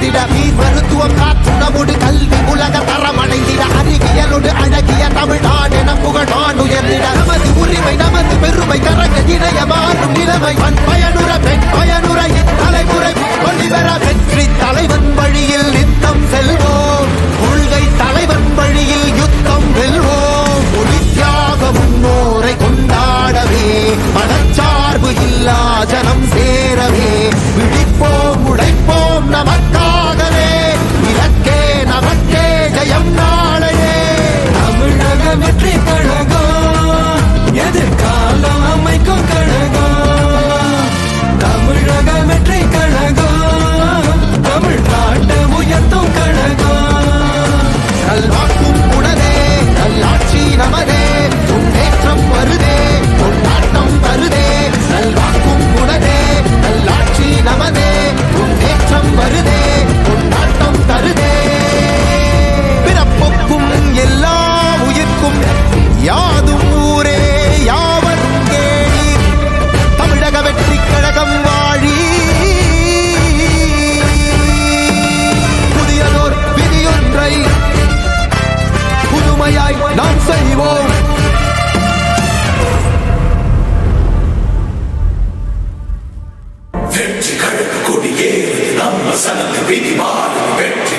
யுகம் பிறந்திட நீர் மருத்துவம் காற்றுணவோடு கல்வி உலகம் நம்ம சனத்து விதிமாறு வெற்றி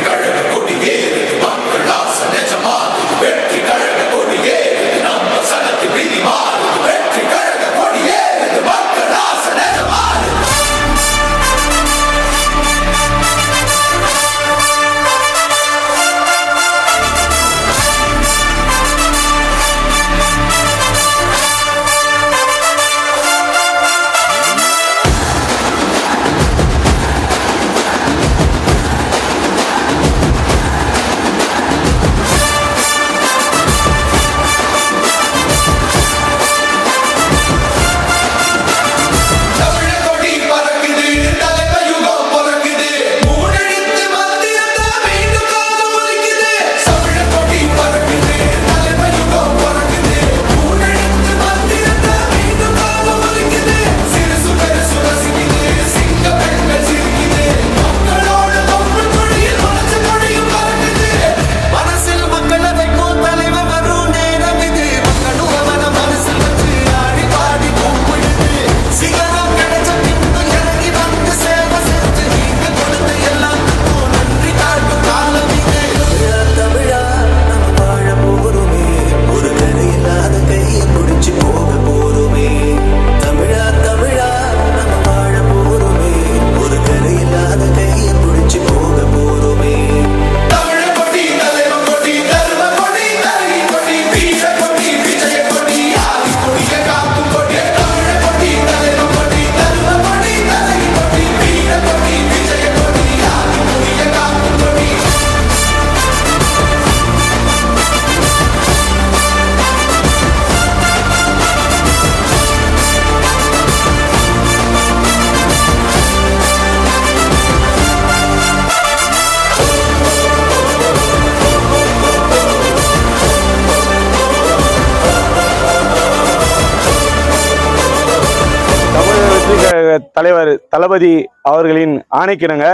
தலைவர் தளபதி அவர்களின் ஆணைக்கிணங்க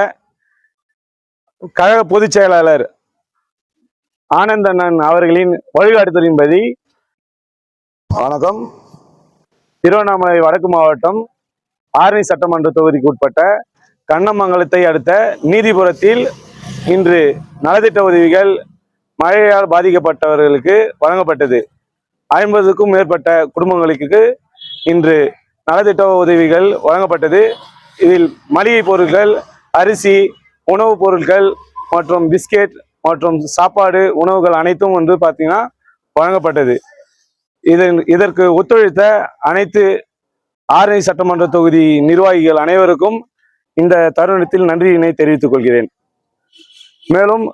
கழக பொதுச் செயலாளர் ஆனந்தண்ணன் அவர்களின் வழிகாட்டுதலின்படி வணக்கம். திருவண்ணாமலை வடக்கு மாவட்டம் ஆரணி சட்டமன்ற தொகுதிக்கு உட்பட்ட கண்ணமங்கலத்தை அடுத்த நீதிபுரத்தில் இன்று நலத்திட்ட உதவிகள் மழையால் பாதிக்கப்பட்டவர்களுக்கு வழங்கப்பட்டது. ஐம்பதுக்கும் மேற்பட்ட குடும்பங்களுக்கு இன்று நலத்திட்ட உதவிகள் வழங்கப்பட்டது. இதில் மளிகை பொருட்கள் அரிசி உணவுப் பொருட்கள் மற்றும் பிஸ்கெட் மற்றும் சாப்பாடு உணவுகள் அனைத்தும் வந்து பார்த்திங்கன்னா வழங்கப்பட்டது. இதன் இதற்கு ஒத்துழைத்த அனைத்து ஆரணி சட்டமன்ற தொகுதி நிர்வாகிகள் அனைவருக்கும் இந்த தருணத்தில் நன்றியினை தெரிவித்துக் கொள்கிறேன். மேலும்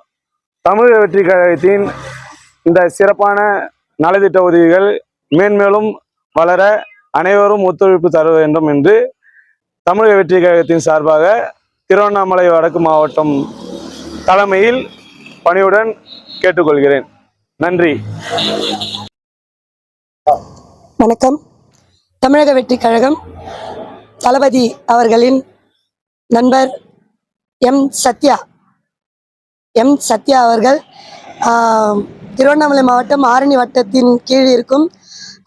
தமிழக வெற்றி கழகத்தின் இந்த சிறப்பான நலத்திட்ட உதவிகள் மேன்மேலும் வளர அனைவரும் ஒத்துழைப்பு தர வேண்டும் என்று தமிழக வெற்றி கழகத்தின் சார்பாக திருவண்ணாமலை வடக்கு மாவட்டம் தலைமையில் பணியுடன் கேட்டுக்கொள்கிறேன். நன்றி. வணக்கம். தமிழக வெற்றி கழகம் தளபதி அவர்களின் நண்பர் எம் சத்யா. எம் சத்யா அவர்கள் திருவண்ணாமலை மாவட்டம் ஆரணி வட்டத்தின் கீழ் இருக்கும்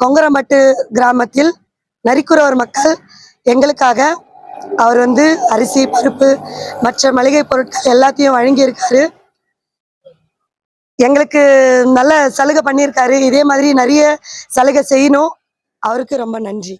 கொங்கரம்பட்டு கிராமத்தில் நரிக்குறவர் மக்கள் எங்களுக்காக அவர் வந்து அரிசி பருப்பு மற்ற மளிகை பொருட்கள் எல்லாத்தையும் வழங்கியிருக்காரு. எங்களுக்கு நல்ல சலுகை பண்ணியிருக்காரு. இதே மாதிரி நிறைய சலுகை செய்யணும். அவருக்கு ரொம்ப நன்றி.